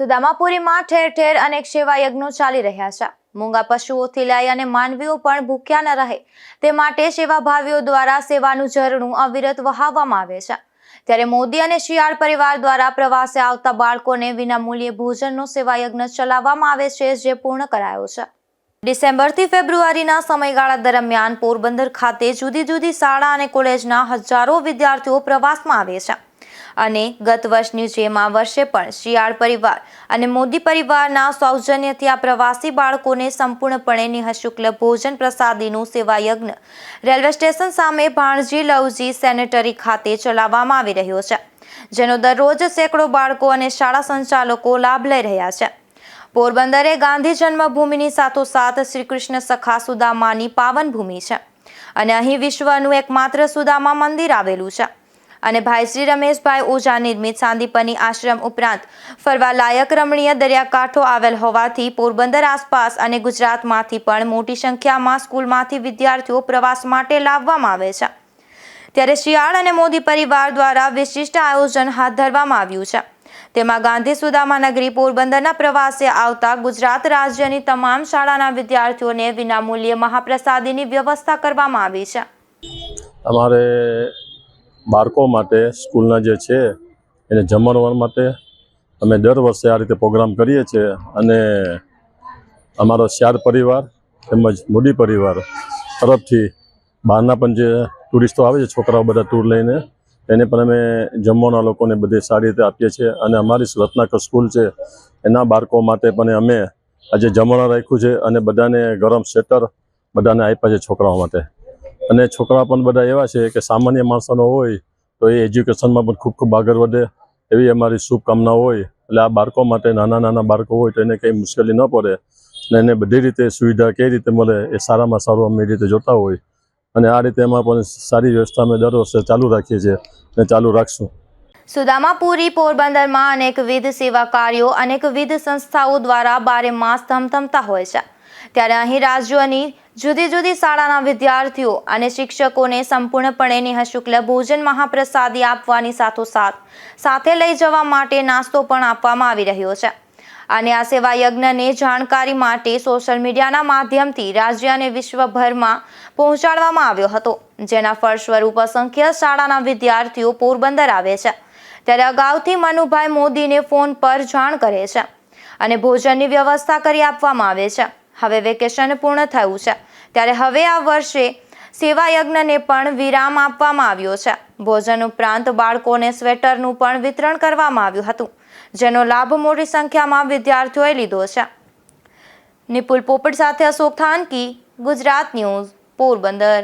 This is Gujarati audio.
સુદામાપુરીમાં ઠેર ઠેર અનેક સેવા યજ્ઞો ચાલી રહ્યા છે. મૂંગા પશુઓથી લઈ અને માનવીઓ પણ ભૂખ્યા ન રહે. તે માટે સેવાભાવીઓ દ્વારા સેવાનું ઝરણું અવિરત વહાવવામાં આવે છે. ત્યારે મોદી અને શિયાળ પરિવાર દ્વારા પ્રવાસે આવતા બાળકોને વિનામૂલ્યે ભોજનનો સેવા યજ્ઞ ચલાવવામાં આવે છે, જે પૂર્ણ કરાયો છે. ડિસેમ્બરથી ફેબ્રુઆરીના સમયગાળા દરમિયાન પોરબંદર ખાતે જુદી જુદી શાળા અને કોલેજના હજારો વિદ્યાર્થીઓ પ્રવાસમાં આવે છે. અને ગત વર્ષની જેમ આ વર્ષે પણ શિયાળ પરિવાર અને મોદી પરિવારના સૌજન્યથી આ પ્રવાસી બાળકોને સંપૂર્ણપણે નિઃશુલ્ક ભોજન પ્રસાદીનું સેવાયજ્ઞ રેલવે સ્ટેશન સામે ભાણજી લવજી સેનેટરી ખાતે ચલાવવામાં આવી રહ્યો છે, જેનો દરરોજ સેંકડો બાળકો અને શાળા સંચાલકો લાભ લઈ રહ્યા છે. પોરબંદરે ગાંધી જન્મભૂમિની સાથોસાથ શ્રી કૃષ્ણ સખા સુદામાની પાવન ભૂમિ છે અને અહીં વિશ્વનું એકમાત્ર સુદામા મંદિર આવેલું છે. અને ભાઈ શ્રી રમેશભાઈ ઓઝા નિર્મિત સાંદીપની આશ્રમ ઉપરાંત ફરવા લાયક રમણીય દરિયાકાંઠો આવેલ હોવાથી પોરબંદર આસપાસ અને ગુજરાતમાંથી પણ મોટી સંખ્યામાં સ્કૂલમાંથી વિદ્યાર્થીઓ પ્રવાસ માટે લાવવામાં આવે છે. ત્યારે શિયાળ અને મોદી પરિવાર દ્વારા વિશિષ્ટ આયોજન હાથ ધરવામાં આવ્યું છે. તેમાં ગાંધી સુદામા નગરી પોરબંદરના પ્રવાસે આવતા ગુજરાત રાજ્યની તમામ શાળાના વિદ્યાર્થીઓને વિનામૂલ્યે મહાપ્રસાદીની વ્યવસ્થા કરવામાં આવી છે. અમારે બાળકો માટે સ્કૂલના જે છે, એને જમણવાર માટે અમે દર વર્ષે આ રીતે પ્રોગ્રામ કરીએ છીએ અને અમારો શ્યાર પરિવાર તેમજ મૂડી પરિવાર તરફથી બહારના પણ જે ટુરિસ્ટો આવે છે, છોકરાઓ બધા ટૂર લઈને, એને પણ અમે જમવાના લોકોને બધે સારી રીતે આપીએ છીએ અને અમારી રત્નાકર સ્કૂલ છે, એના બાળકો માટે પણ અમે આજે જમવાના રાખ્યું છે અને બધાને ગરમ સ્વેટર બધાને આપ્યા છે છોકરાઓ માટે. અને છોકરા પણ બધા એવા છે કે સામાન્ય માણસોનો હોય તો એ એજ્યુકેશનમાં પણ ખૂબ ખૂબ આગળ વધે એવી અમારી શુભકામના હોય. એટલે આ બાળકો માટે નાના નાના બાળકો હોય તો એને કંઈ મુશ્કેલી ન પડે અને એને બધી રીતે સુવિધા કઈ રીતે મળે એ સારામાં સારું અમે રીતે જોતા હોય. અને આ રીતે એમાં પણ સારી વ્યવસ્થા અમે દર વર્ષે ચાલુ રાખીએ છીએ અને ચાલુ રાખશું. સુદામાપુરી પોરબંદરમાં અનેકવિધ સેવા કાર્યો, અનેકવિધ સંસ્થાઓ દ્વારા બારે માસ ધમધમતા હોય છે. ત્યારે અહીં રાજ્યોની જુદી જુદી શાળાના વિદ્યાર્થીઓ અને શિક્ષકોને સંપૂર્ણપણે નિઃશુલ્ક ભોજન મહાપ્રસાદી આપવાની સાથોસાથ સાથે લઈ જવા માટે નાસ્તો પણ આપવામાં આવી રહ્યો છે. અને આ સેવા યજ્ઞને જાણકારી માટે સોશિયલ મીડિયાના માધ્યમથી રાજ્ય અને વિશ્વભરમાં પહોંચાડવામાં આવ્યો હતો, જેના ફળસ્વરૂપ અસંખ્ય શાળાના વિદ્યાર્થીઓ પોરબંદર આવે છે. ત્યારે અગાઉથી મનુભાઈ મોદીને ફોન પર જાણ કરે છે અને ભોજનની વ્યવસ્થા કરી આપવામાં આવે છે. હવે વેકેશન પૂર્ણ થયું છે. ત્યારે હવે આ વર્ષે સેવા યજ્ઞને પણ વિરામ આપવામાં આવ્યો છે. ભોજન ઉપરાંત બાળકોને સ્વેટરનું પણ વિતરણ કરવામાં આવ્યું હતું, જેનો લાભ મોટી સંખ્યામાં વિદ્યાર્થીઓએ લીધો છે. નિપુલ પોપટ સાથે અશોક થાનકી, ગુજરાત ન્યૂઝ, પોરબંદર.